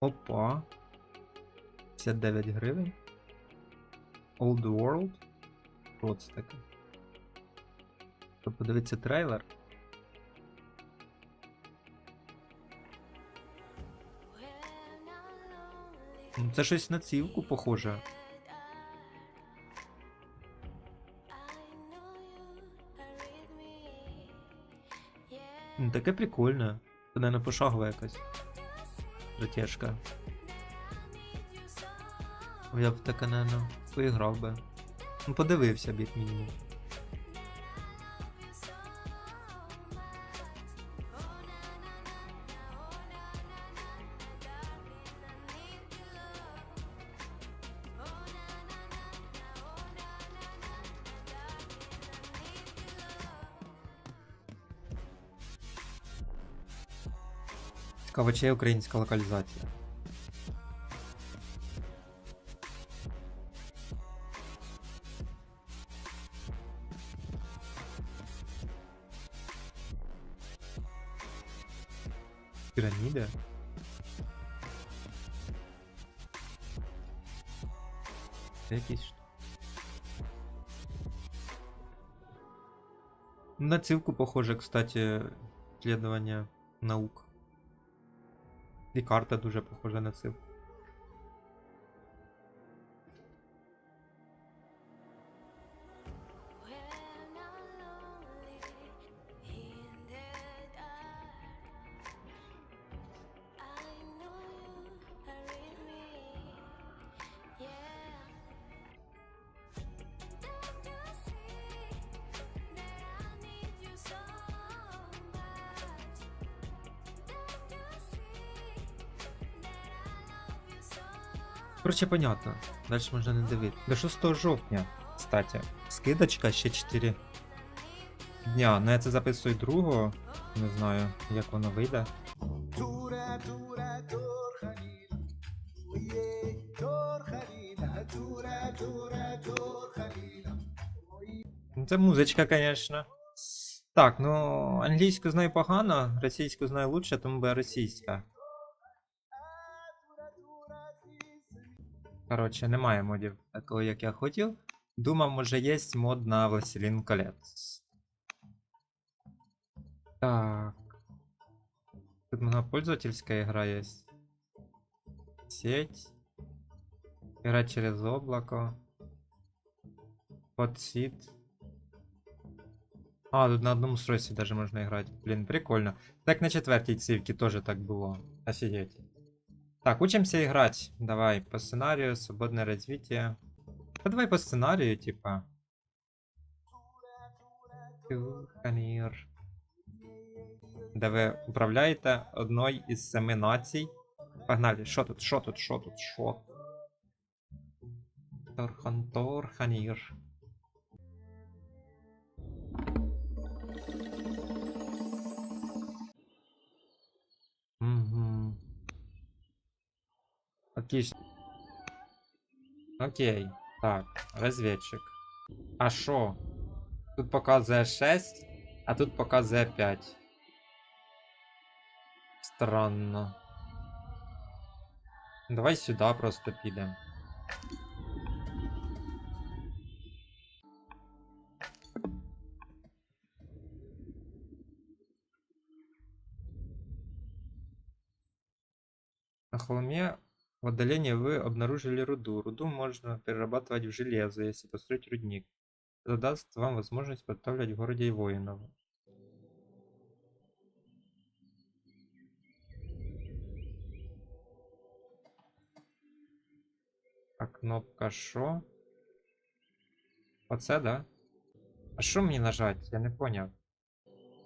Опа. 59 гривень. Old World. Що це таке? Що, подивитися трейлер? Ну, Це щось на цівку похоже. Ну, Таке прикольне. Це, наверное, пошагова якась. Затяжка. Я б таке, наверное, поіграв би. Ну, подивився б, як мінімум. Цікаво, чи є українська локалізація. Піраміда? Це якісь штуки. На цивку похоже, кстати, исследование наук. І карта дуже похожа на цивку. Короче, понятно. Дальше можна не дивитися. До 6 жовтня, кстати. Скидочка ще 4 дня. Ну я це записую другого. Не знаю, як воно вийде. Це музичка, звісно. Так, ну англійську знаю погано, російську знаю лучше, тому буде російська. Коротше, немає модів такого, як я хотів. Думав, може є мод на Властелін колец. Так. Тут многопользовательская игра есть. Сеть. Игра через облако. Подсид. А, тут на одном устройстве даже можно играть. Блин, прикольно. Так на четвертій цивке тоже так было. Офигеть. Так, учимся играть. Давай, по сценарию, свободное развитие. Да давай по сценарию, типа. Канір. Де ви управляєте одною із семи націй. Погнали, що тут, що тут, що тут, що? Торхан Торханір. Окей. Окей. Так, розвідчик. А що? Тут показує 6, а тут показує 5. Странно. Давай сюди просто підемо. На холме в отдалении вы обнаружили руду. Руду можно перерабатывать в железо, если построить рудник. Это даст вам возможность подставлять в городе воинов. А кнопка що? Оце, да? А що мені нажать? Я не поняв.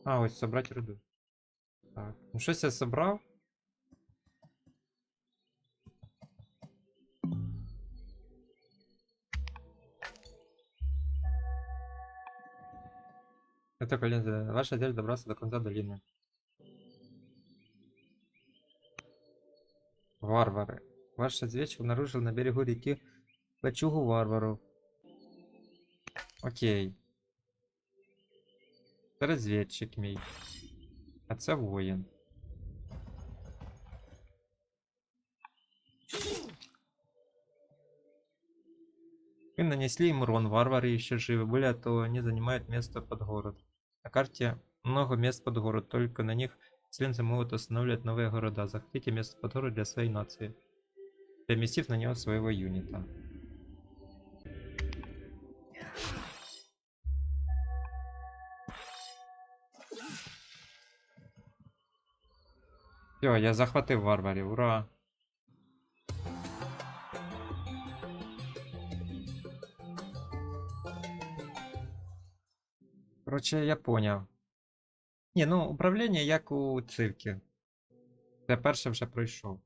А, ось собрать руду. Так. Ну щось я собрав. Это Колин, ваша цель добраться до конца долины. Варвары. Ваш разведчик обнаружил на берегу реки Бачугу варваров. Окей. Це Розвідчик мій. А це Мы нанесли им урон, варвары еще живы, более а того, они занимают место под город. На карте много мест под город, только на них членцы могут устанавливать новые города. Захватите место под город для своей нации, переместив на него своего юнита. Все, я захватив варварів, ура! Короче, я поняв. Ні, ну управління як у циркі. Це перше вже пройшов.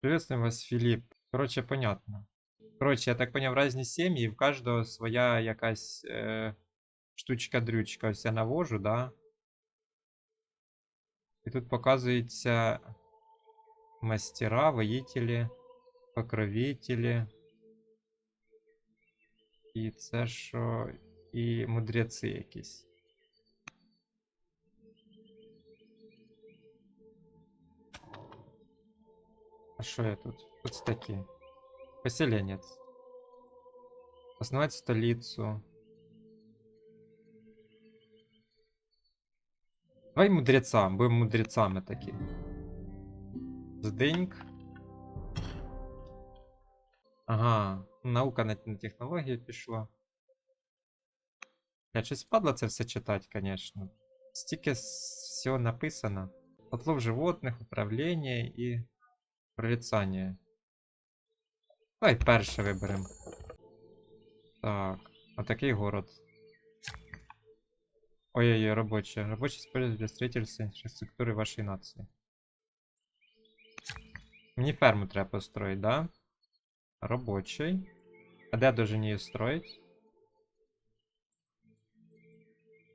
Приветствуем вас, Филипп. Короче, понятно. Короче, я так поняв, різні сім'ї, в кожного своя якась е, штучка-дрючка. Ось я навожу, да? І тут показується мастера, воїтелі, покровителі. І це що. І мудреці якісь. А що я тут? Тут такі. Поселенец. Основать столицу. Давай мудрецам, будем мудрецами такі. Здиньк. Ага, наука на, технології пішла. Я щось впадло це все читати, конечно. Стільки всього написано. Отлов животних, управління і прорицання. Давай перше виберемо. Так, отакий город. Ой-ой-ой, рабочие. Рабочие используют для строительства инфраструктуры вашей нации. Мені ферму треба построить, да? Робочий. А де должен її строить?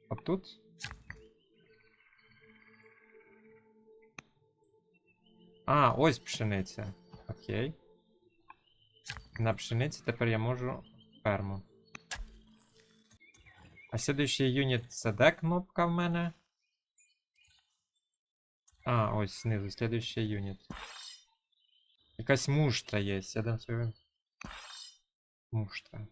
А тут? А, ось пшениця. Окей. На пшениці тепер я можу ферму. А слідуючий юніт це де кнопка в мене? А, ось знизу, слідуючий юніт. Якась муштра є. Я дам свою. Муштра.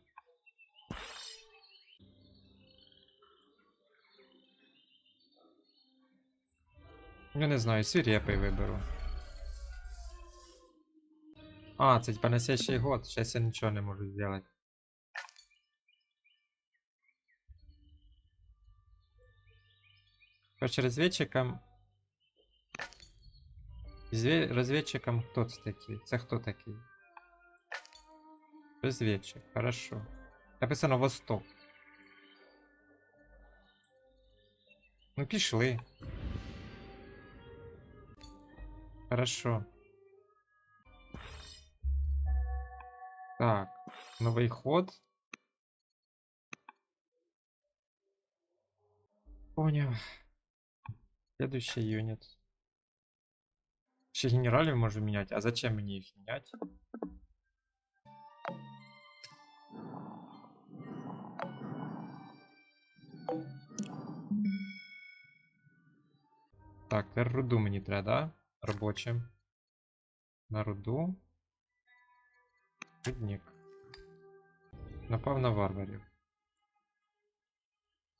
Я не знаю, свирепий виберу. А, це типа на следующий год. Сейчас я нічого не можу сделать. Короче, разведчикам. Зве- Разведчикам хто це такий? Це хто такий? Хорошо. Написано Восток. Ну, пішли. Хорошо. Так, новий ход. Понял. Следующий юнит. Ще генералів можу міняти, а зачем мені їх міняти? Так, тепер руду мені треба, да? Робочим. На руду. Рудник. Напав на варварів.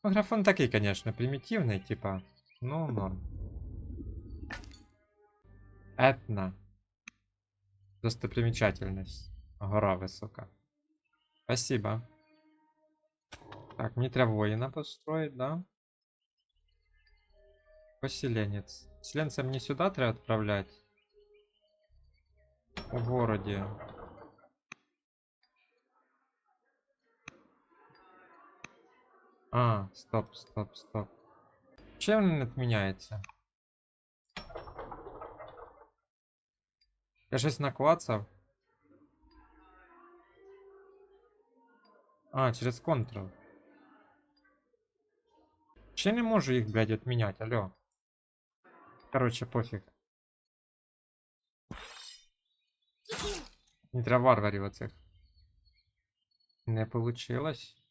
Ну, графон такий, конечно, примітивний, типа. Ну, норм. Етна. Достопримечательность. Гора висока. Спасибо. Так, мне треба воина построить, да? Поселенец. Поселенца мне сюда треба отправлять? В городе. А, стоп, стоп, стоп. Чем он отменяется? Я щось наклацав. А, через Ctrl. Ще не можу їх, блядь, отмінять, алло. Короче, пофіг. Не треба варварів оцих. Не получилось.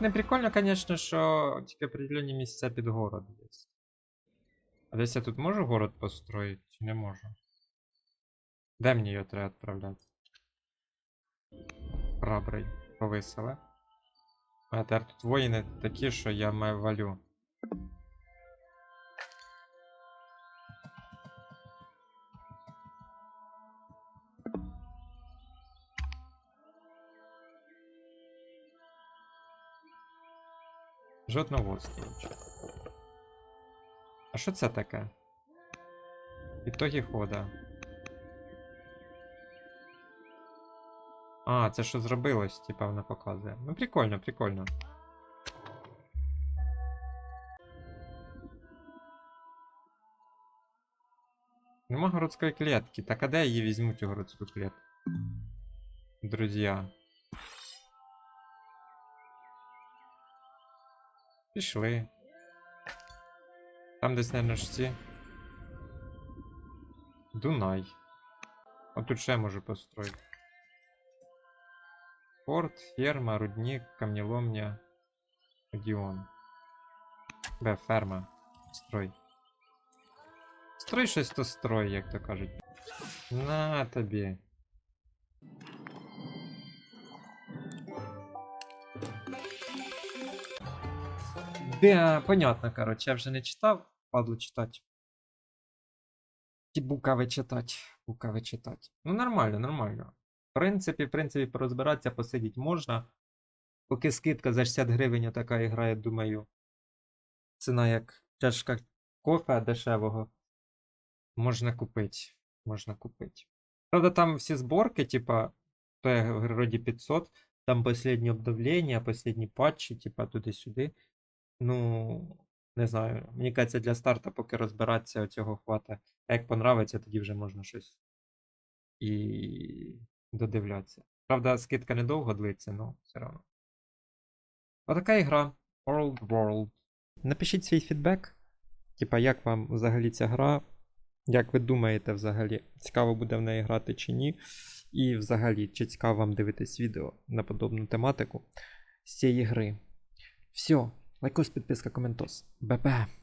Не прикольно, конечно, що тільки определені місця під город десь. А десь я тут можу город построїти, чи не можу? Де мені його треба відправляти? Храбрий, повисили. А тепер тут воїни такі, що я маю валю. Жодноводство. А що це таке? Ітоги хода. А, це що зробилось, типа вона показує. Ну прикольно, прикольно. Нема городської клетки. Так а де її візьму цю городську клетку? Друзья. Пішли. Там десь, наверное, ці. Дунай. А тут ще можу построїти. Порт, ферма, рудник, камнеломня, стадіон. Бе, ферма. Строй. Строй щось то строй, як то кажуть. На тобі. Да, понятно, короче, я вже не читав, падло читати. Ті букави читати, букави читати. Ну нормально, нормально. В принципі, в принципі, порозбиратися, посидіти можна. Поки скидка за 60 гривень така ігра, я думаю. Ціна як чашка кофе дешевого. Можна купити. Можна купити. Правда, там всі зборки, типа, то я вроді 500, там последні обновлення, последні патчі, типа туди-сюди. Ну, не знаю. Мені кажеться, для старта, поки розбиратися, цього хвата. А як понравиться, тоді вже можна щось і додивлятися. Правда, скидка недовго длиться, але все одно. Отака ігра. World World. Напишіть свій фідбек. Типа, як вам взагалі ця гра? Як ви думаєте, взагалі, цікаво буде в неї грати чи ні? І взагалі, чи цікаво вам дивитись відео на подобну тематику з цієї гри? Все, лайкос, підписка, коментос. Бе-бе!